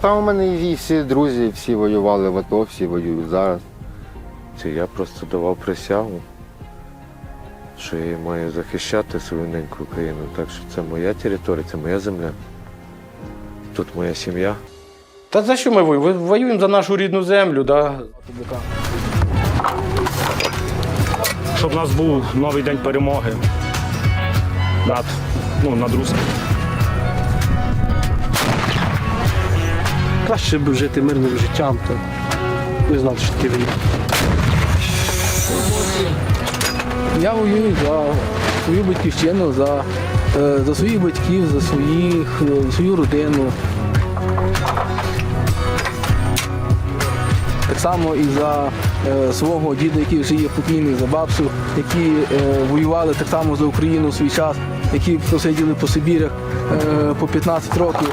Та у мене і всі друзі, всі воювали в АТО, всі воюють зараз. Це я просто давав присягу, що я маю захищати свою неньку Україну. Так що це моя територія, це моя земля. Тут моя сім'я. Та за що ми воюємо? Воюємо за нашу рідну землю, да? щоб у нас був новий день перемоги над, ну, над русским. Краще б жити мирним життям, то не знав, що таке війна. Я воюю за свою батьківщину, за, е, за своїх батьків, за своїх, е, свою родину. Так само і за е, свого діда, який вже є покійний, за бабцю, які е, воювали так само за Україну у свій час, які посиділи по Сибірях е, по 15 років.